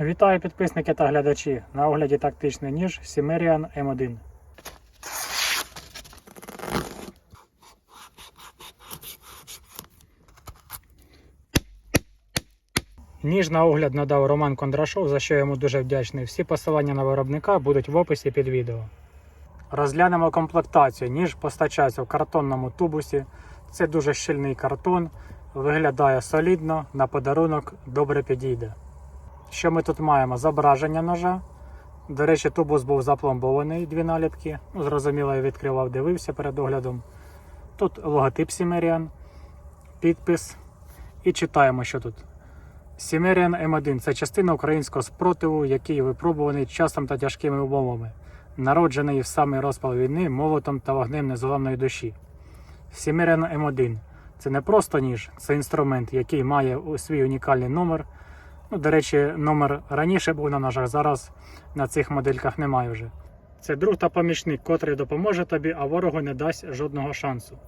Вітаю підписники та глядачі. На огляді тактичний ніж Simerian M1. Ніж на огляд надав Роман Кондрашов, за що йому дуже вдячний. Всі посилання на виробника будуть в описі під відео. Розглянемо комплектацію. Ніж постачається в картонному тубусі. Це дуже щільний картон, виглядає солідно, на подарунок добре підійде. Що ми тут маємо? Зображення ножа. До речі, тубус був запломбований, дві наліпки. Ну, зрозуміло, я відкривав, дивився перед оглядом. Тут логотип Simerian, підпис. І читаємо, що тут. Simerian M1 це частина українського спротиву, який випробуваний часом та тяжкими умовами, народжений в самий розпал війни молотом та вогнем незламної душі. Simerian M1 це не просто ніж, це інструмент, який має свій унікальний номер. Ну, до речі, номер раніше був на ножах, зараз на цих модельках немає вже. Це друг та помічник, котрий допоможе тобі, а ворогу не дасть жодного шансу.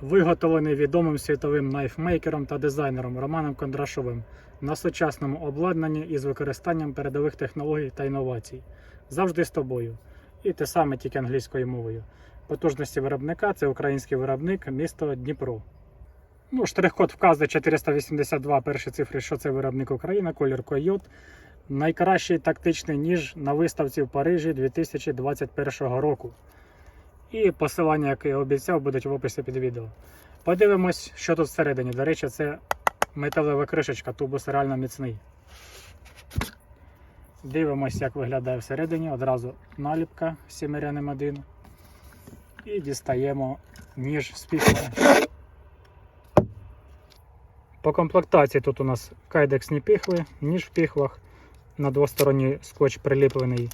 Виготовлений відомим світовим найфмейкером та дизайнером Романом Кондрашовим на сучасному обладнанні із використанням передових технологій та інновацій. Завжди з тобою. І те саме тільки англійською мовою. Потужності виробника це український виробник, місто Дніпро. Ну, штрих-код вказує 482 перші цифри, що це виробник Україна, колір койот. Найкращий тактичний ніж на виставці в Парижі 2021 року. І посилання, яке я обіцяв, будуть в описі під відео. Подивимось, що тут всередині. До речі, це металева кришечка, тубус реально міцний. Дивимось, як виглядає всередині. Одразу наліпка Сімеряним 1. І дістаємо ніж з піхвами. По комплектації тут у нас кайдексні піхви, ніж в піхвах, на двосторонній скотч приліплений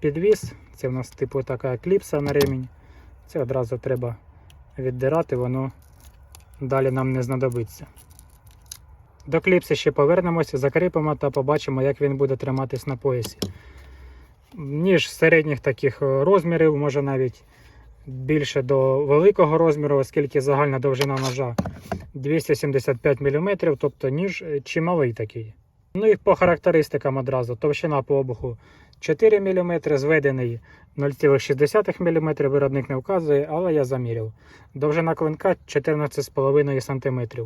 підвіс. Це в нас типу така кліпса на ремінь. Це одразу треба віддирати, воно далі нам не знадобиться. До кліпси ще повернемося, закріпимо та побачимо, як він буде триматись на поясі. Ніж середніх таких розмірів, може навіть більше до великого розміру, оскільки загальна довжина ножа 275 мм, тобто ніж е, чималий такий. Ну і по характеристикам одразу. Товщина по обуху 4 мм, зведений 0,6 мм, виробник не вказує, але я заміряв. Довжина клинка 14,5 см.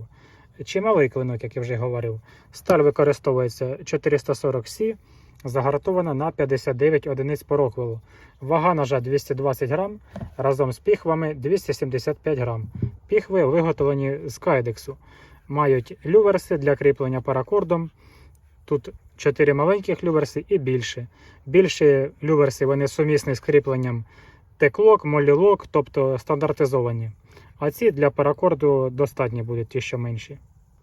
Чималий клинок, як я вже говорив. Сталь використовується 440С, загартована на 59 одиниць по. Вага ножа 220 грам, разом з піхвами 275 грам. Піхви виготовлені з кайдексу. Мають люверси для кріплення паракордом. Тут 4 маленьких люверси і більше. Більші люверси вони сумісні з кріпленням теклок, молілок, тобто стандартизовані. А ці для паракорду достатні будуть ті, що менші.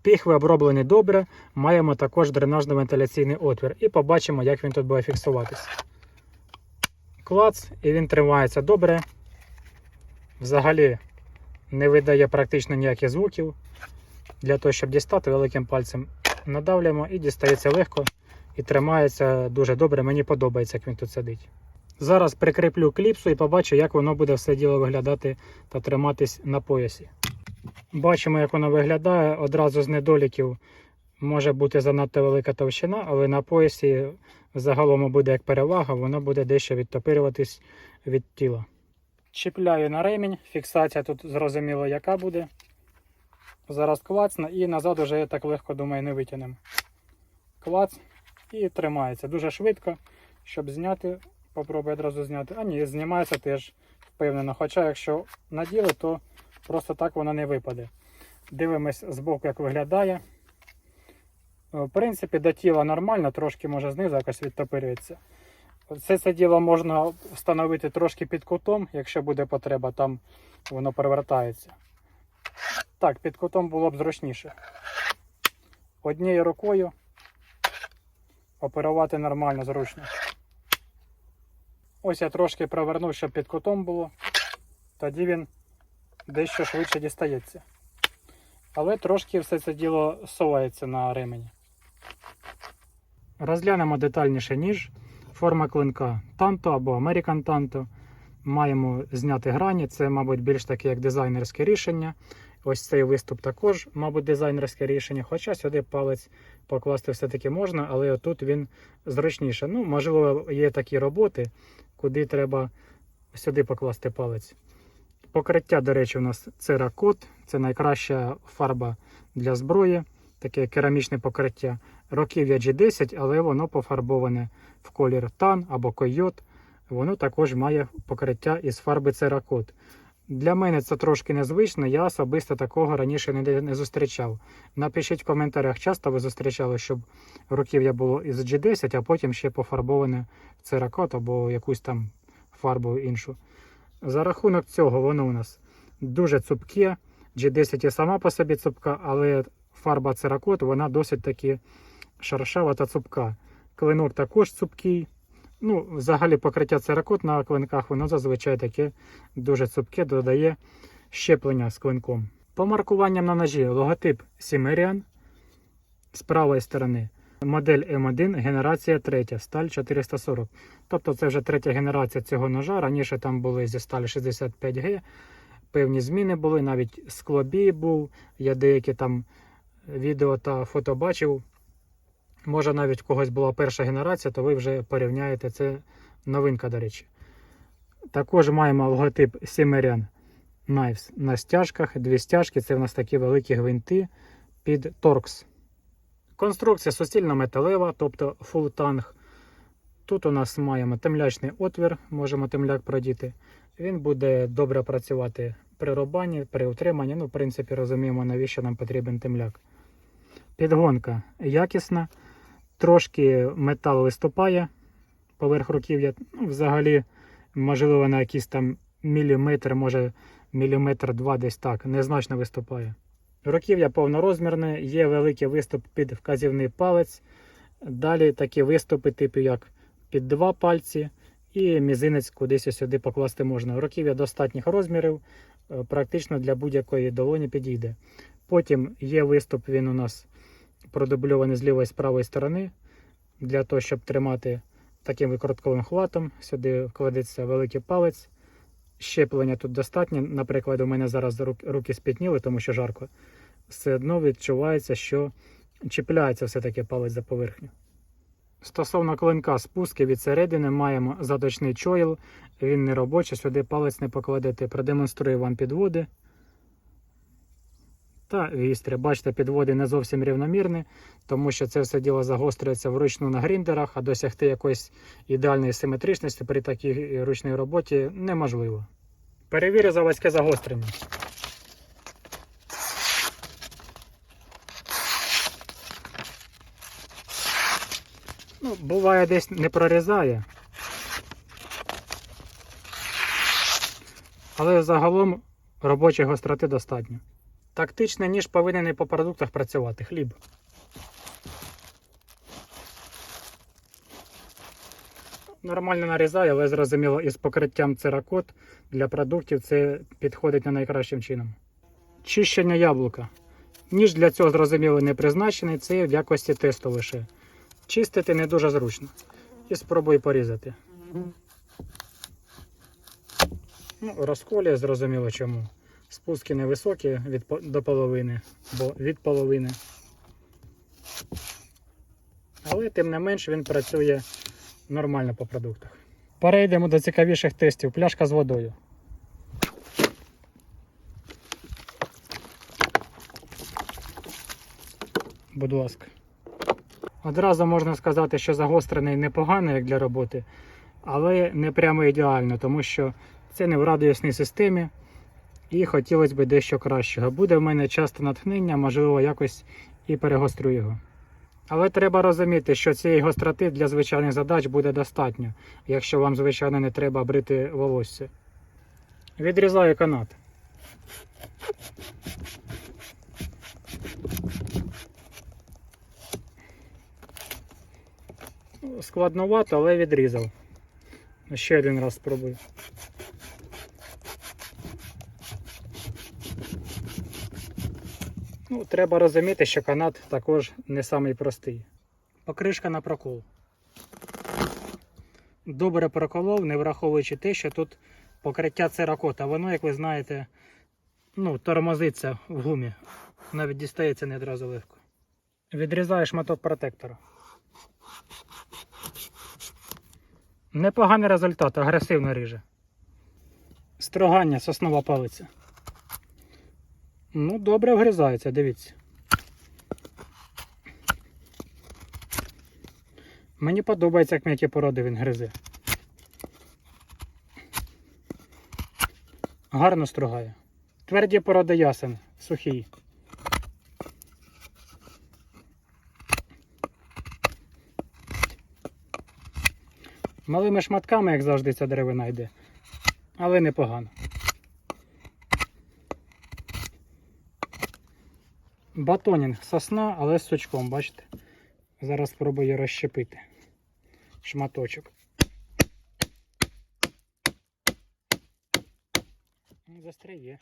Піхви оброблені добре, маємо також дренажно-вентиляційний отвір і побачимо, як він тут буде фіксуватися. Клац, і він тримається добре. Взагалі не видає практично ніяких звуків. Для того, щоб дістати великим пальцем надавлюємо і дістається легко і тримається дуже добре. Мені подобається, як він тут сидить. Зараз прикріплю кліпсу і побачу, як воно буде все діло виглядати та триматись на поясі. Бачимо, як воно виглядає. Одразу з недоліків може бути занадто велика товщина, але на поясі загалом буде як перевага, воно буде дещо відтопирюватись від тіла. Чіпляю на ремінь, фіксація тут зрозуміло, яка буде. Зараз клацна і назад уже так легко думаю не витягнемо. Клац і тримається дуже швидко, щоб зняти. Попробую одразу зняти. А ні, знімається теж впевнено. Хоча якщо наділи, то просто так воно не випаде. Дивимось збоку, як виглядає. В принципі, до тіла нормально, трошки може знизу якось відтопирюється. Все це діло можна встановити трошки під кутом, якщо буде потреба, там воно перевертається. Так, під кутом було б зручніше. Однією рукою оперувати нормально, зручно. Ось я трошки провернув, щоб під кутом було. Тоді він дещо швидше дістається. Але трошки все це діло совається на ремені. Розглянемо детальніше ніж. Форма клинка Танто або American Tanto. Маємо зняти грані. Це, мабуть, більш таке як дизайнерське рішення. Ось цей виступ також, мабуть, дизайнерське рішення. Хоча сюди палець покласти все-таки можна, але отут він зручніше. Ну, можливо, є такі роботи, куди треба сюди покласти палець. Покриття, до речі, у нас церакот. Це найкраща фарба для зброї, таке керамічне покриття. Років'я G10, але воно пофарбоване в колір тан або койот. Воно також має покриття із фарби церакот. Для мене це трошки незвично, я особисто такого раніше не, не зустрічав. Напишіть в коментарях, часто ви зустрічали, щоб руків'я було із G10, а потім ще пофарбоване в церакот або якусь там фарбу іншу. За рахунок цього воно у нас дуже цупке. G10 і сама по собі цупка, але фарба церакот вона досить таки шершава та цупка. Клинок також цупкий. Ну, взагалі покриття церакот на клинках, воно зазвичай таке дуже цупке, додає щеплення з клинком. По маркуванням на ножі логотип Simerian з правої сторони. Модель М1, генерація 3, сталь 440. Тобто це вже третя генерація цього ножа. Раніше там були зі сталі 65G. Певні зміни були, навіть склобій був. Я деякі там відео та фото бачив. Може, навіть в когось була перша генерація, то ви вже порівняєте це новинка, до речі. Також маємо логотип Simerian Knives на стяжках. Дві стяжки це в нас такі великі гвинти під торкс. Конструкція суцільно металева, тобто full танг. Тут у нас маємо темлячний отвір, можемо темляк продіти. Він буде добре працювати при рубанні, при утриманні. Ну, в принципі, розуміємо, навіщо нам потрібен темляк. Підгонка якісна, трошки метал виступає поверх руків'я. Ну, взагалі, можливо, на якийсь там міліметр, може міліметр два десь так, незначно виступає. Руків'я повнорозмірне, є великий виступ під вказівний палець. Далі такі виступи, типу як під два пальці, і мізинець кудись сюди покласти можна. Руків'я достатніх розмірів, е, практично для будь-якої долоні підійде. Потім є виступ, він у нас продубльований з лівої і з правої сторони, для того, щоб тримати таким викрутковим хватом. Сюди вкладеться великий палець. Щеплення тут достатньо. Наприклад, у мене зараз руки спітніли, тому що жарко. Все одно відчувається, що чіпляється все-таки палець за поверхню. Стосовно клинка спуски від середини маємо заточний чойл. Він не робочий, сюди палець не покладете. Продемонструю вам підводи. Та вістря. Бачите, підводи не зовсім рівномірні, тому що це все діло загострюється вручну на гріндерах, а досягти якоїсь ідеальної симетричності при такій ручній роботі неможливо. Перевірю заводське загострення. Буває десь не прорізає. Але загалом робочої гостроти достатньо. Тактичний ніж повинен і по продуктах працювати. Хліб. Нормально нарізає, але зрозуміло, із покриттям церакот для продуктів це підходить не найкращим чином. Чищення яблука. Ніж для цього зрозуміло не призначений, це в якості тесту лише. Чистити не дуже зручно. І спробуй порізати. Ну, розколює, зрозуміло чому. Спуски невисокі від, до половини, бо від половини. Але тим не менш він працює нормально по продуктах. Перейдемо до цікавіших тестів. Пляшка з водою. Будь ласка. Одразу можна сказати, що загострений непогано як для роботи, але не прямо ідеально, тому що це не в радіусній системі. І хотілося б дещо кращого. Буде в мене часто натхнення, можливо, якось і перегострю його. Але треба розуміти, що цієї гостроти для звичайних задач буде достатньо, якщо вам, звичайно, не треба брити волосся. Відрізаю канат. Складновато, але відрізав. Ще один раз спробую. Ну, треба розуміти, що канат також не самий простий. Покришка на прокол. Добре проколов, не враховуючи те, що тут покриття церакота. Воно, як ви знаєте, ну, тормозиться в гумі. Навіть дістається не одразу легко. Відрізаю шматок протектора. Непоганий результат, агресивно ріже. Строгання, соснова палиця. Ну, добре вгризається, дивіться. Мені подобається, як м'які породи він гризе. Гарно стругає. Тверді породи ясен, сухі. Малими шматками, як завжди, ця деревина йде, але непогано. Батонінг сосна, але з сучком, бачите? Зараз спробую розщепити шматочок. Застряє.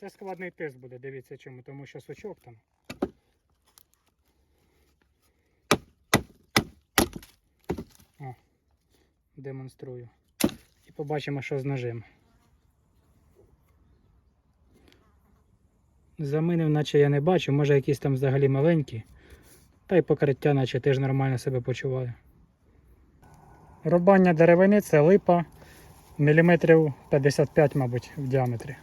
Це складний тест буде, дивіться чому, тому що сучок там. О, демонструю. І побачимо, що з ножем. Заминив, наче я не бачу, може якісь там взагалі маленькі. Та й покриття, наче теж нормально себе почуваю. Рубання деревини це липа міліметрів 55, мабуть, в діаметрі.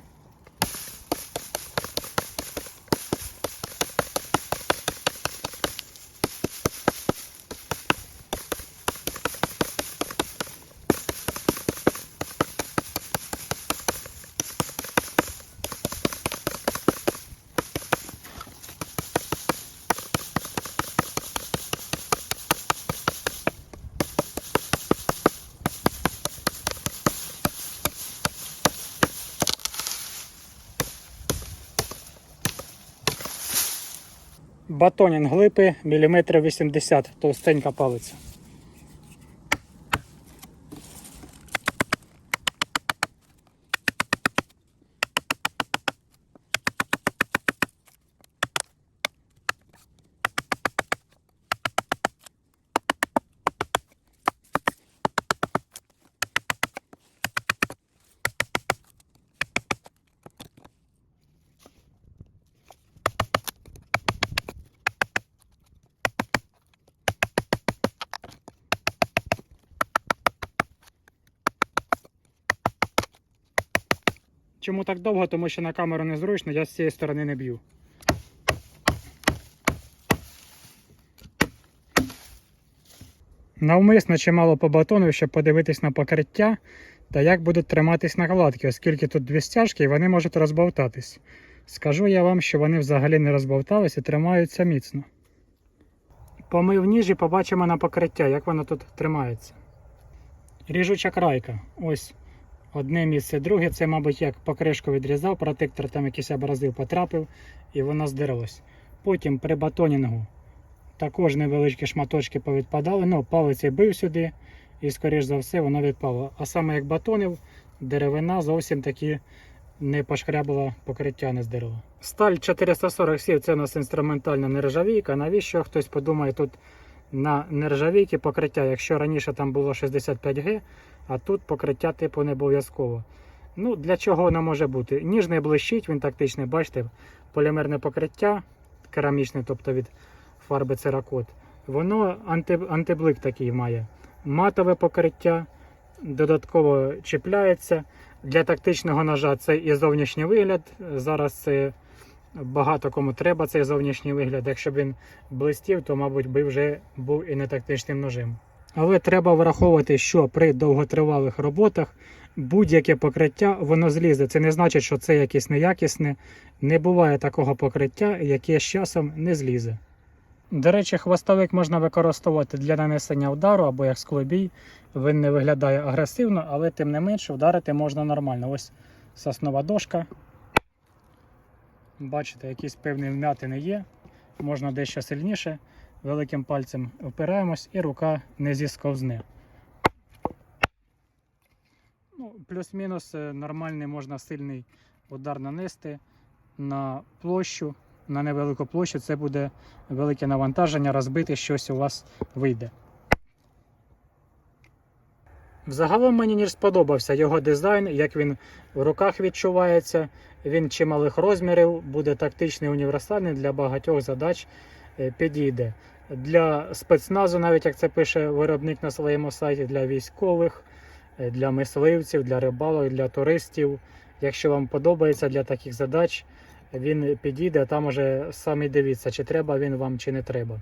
Батонінг глипи міліметрів 80, товстенька палиця. Чому так довго? Тому що на камеру незручно, я з цієї сторони не б'ю. Навмисно чимало по батону, щоб подивитись на покриття та як будуть триматись накладки, оскільки тут дві стяжки і вони можуть розбовтатись. Скажу я вам, що вони взагалі не розбовтались і тримаються міцно. Помив ніж і побачимо на покриття, як воно тут тримається. Ріжуча крайка. Ось одне місце, друге. Це, мабуть, як покришку відрізав, протектор там якийсь абразив потрапив і воно здерлось. Потім при батонінгу також невеличкі шматочки повідпадали. Ну, палець бив сюди, і, скоріш за все, воно відпало. А саме як батонив, деревина зовсім таки не пошкрябала покриття, не здерла. Сталь 440 сів це у нас інструментальна нержавійка. Навіщо хтось подумає тут на нержавійки покриття, якщо раніше там було 65Г, а тут покриття типу не обов'язково. Ну, для чого воно може бути? Ніж не блищить, він тактичний, бачите, полімерне покриття, керамічне, тобто від фарби церакот. Воно анти, антиблик такий має. Матове покриття, додатково чіпляється. Для тактичного ножа це і зовнішній вигляд. Зараз це багато кому треба цей зовнішній вигляд. Якщо б він блистів, то, мабуть, би вже був і не тактичним ножем. Але треба враховувати, що при довготривалих роботах будь-яке покриття воно злізе. Це не значить, що це якесь неякісне. Не буває такого покриття, яке з часом не злізе. До речі, хвостовик можна використовувати для нанесення удару або як склобій. Він не виглядає агресивно, але тим не менше вдарити можна нормально. Ось соснова дошка. Бачите, якісь певні вмятини є. Можна дещо сильніше. Великим пальцем опираємось і рука не зісковзне. Ну, Плюс-мінус е, нормальний можна сильний удар нанести. на площу, на невелику площу, це буде велике навантаження, розбити щось у вас вийде. Взагалом мені ніж сподобався його дизайн, як він в руках відчувається. Він чималих розмірів, буде тактичний універсальний для багатьох задач підійде. Для спецназу, навіть як це пише виробник на своєму сайті, для військових, е, для мисливців, для рибалок, для туристів. Якщо вам подобається для таких задач, він підійде, а там уже самі дивіться, чи треба він вам, чи не треба.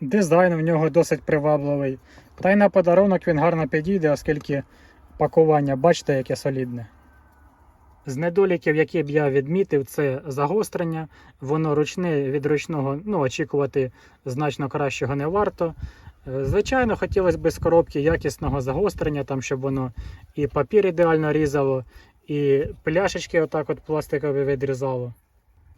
Дизайн в нього досить привабливий. Та й на подарунок він гарно підійде, оскільки пакування, бачите, яке солідне. З недоліків, які б я відмітив, це загострення. Воно ручне від ручного ну, очікувати значно кращого не варто. Е, Звичайно, хотілося б з коробки якісного загострення, там, щоб воно і папір ідеально різало, і пляшечки отак от пластикові відрізало.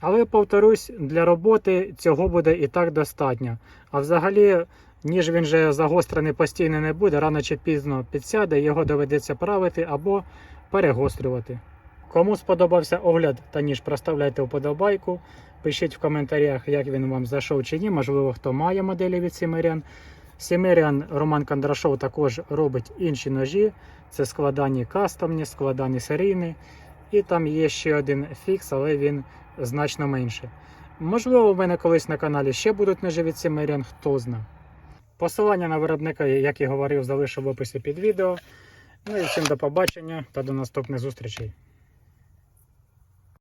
Але повторюсь, для роботи цього буде і так достатньо. А взагалі, ніж він же загострений постійно не буде, рано чи пізно підсяде, його доведеться правити або перегострювати. Кому сподобався огляд та ніж, проставляйте вподобайку. Пишіть в коментарях, як він вам зайшов чи ні. Можливо, хто має моделі від Сімеріан. Сімеріан Роман Кондрашов також робить інші ножі. Це складані кастомні, складані серійні. І там є ще один фікс, але він значно менше. Можливо, у мене колись на каналі ще будуть ножі від Сімеріан, хто зна. Посилання на виробника, як і говорив, залишу в описі під відео. Ну і всім до побачення та до наступних зустрічей.